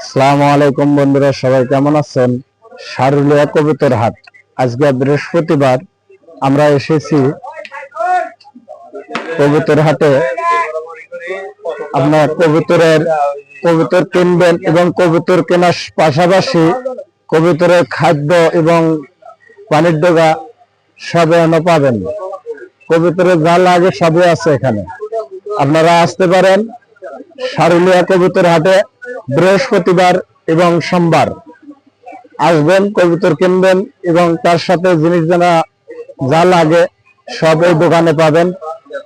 আসসালামু আলাইকুম বন্ধুরা, সবাই কেমন আছেন? সারুলিয়া কবিতর হাট। আজকে বৃহস্পতিবার আমরা এসেছি কবিতর হাটে। আপনার কবিতরের, কবিতর কিনবেন এবং কবিতর কেনার পাশাপাশি কবিতরের খাদ্য এবং পানির ডোগা সব পাবেন। কবিতরের যা লাগে সবই আছে এখানে। আপনারা আসতে পারেন সারুলিয়া কবুতর হাটে। বৃহস্পতিবার এবং সোমবার। আসবেন কবুতর কিনবেন এবং তার সাথে জিনিস জানা যা লাগে সব এই দোকানে পাবেন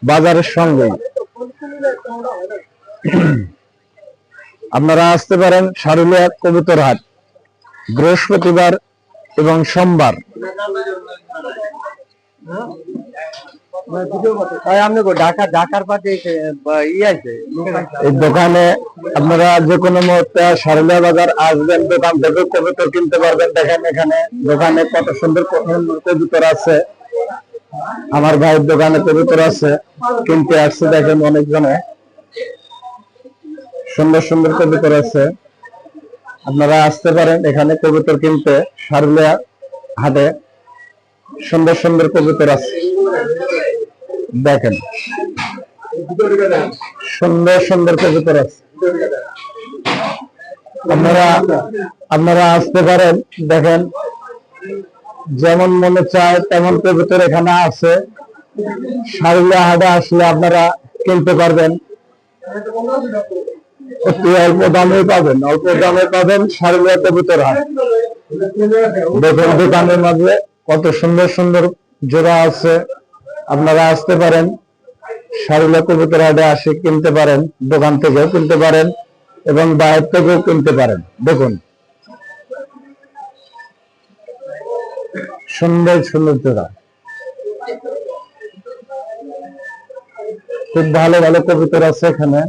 বাজারের সঙ্গে আপনারা আসতে পারেন সারুলিয়া কবুতর হাট বৃহস্পতিবার এবং সোমবার। দোকানে আপনারা যে কোনো মুহূর্তে বাজার আসবেন, দোকান কবুতর কিনতে পারবেন। দেখেন এখানে দোকানে কত সুন্দর কবুতর আছে। আমার ভাইয়ের দোকানে কবুতর আছে। কিনতে আসছে, দেখেন অনেকজনে। সুন্দর সুন্দর কবুতর আছে। আপনারা আসতে পারেন এখানে কবুতর কিনতে সারুলিয়া হাটে। সুন্দর সুন্দর কবুতর আছে। দেখেন। সুন্দর সুন্দর কবুতর আছে। আপনারা আপনারা আসতে পারেন, দেখেন। যেমন মনে চায় তেমন কবুতর এখানে আছে। সারুলিয়া হাটে আসলে আপনারা কিনতে পারবেন। অতি অল্প দামে পাবেন, অল্প দামে পাবেন সারুলিয়া কবুতর হাট। দেখুন দোকানের মাঝে। কত সুন্দর সুন্দর জোড়া আছে। আপনারা আসতে পারেন সারুলা কবুতর হাটে আসে কিনতে পারেন, দোকান থেকেও কিনতে পারেন এবং বাইরে থেকেও কিনতে পারেন। দেখুন। সুন্দর সুন্দর জোড়া। খুব ভালো ভালো কবুতর আছে এখানে।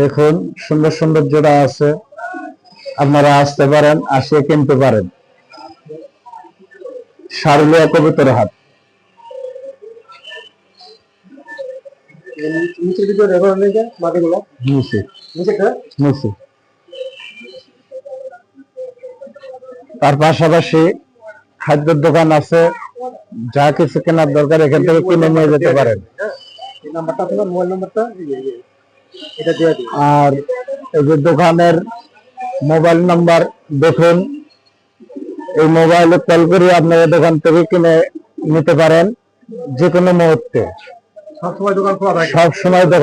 দেখুন, সুন্দর সুন্দর জোড়া আছে। আপনারা আসতে পারেন আসিয়ে কিনতে পারেন। সারুলিয়া কবুতর হাট। নিচের ভিতরে রেকর্ড নেই মাটিগুলো? নিচে। নিচে নিচে। তার পাশাপাশি খাদ্যের দোকান আছে যা কিছু কেনার দরকার এখান থেকে কিনে নিয়ে যেতে পারেন। এটা দিয়ে দিন। আর এই যে দোকানের মোবাইল নাম্বার দেখুন। এই মোবাইলে কল করে আপনারা দোকান থেকে কিনে নিতে পারেন যে কোনো মুহূর্তে। সবসময় দোকান খোলা থাকে। সব সময়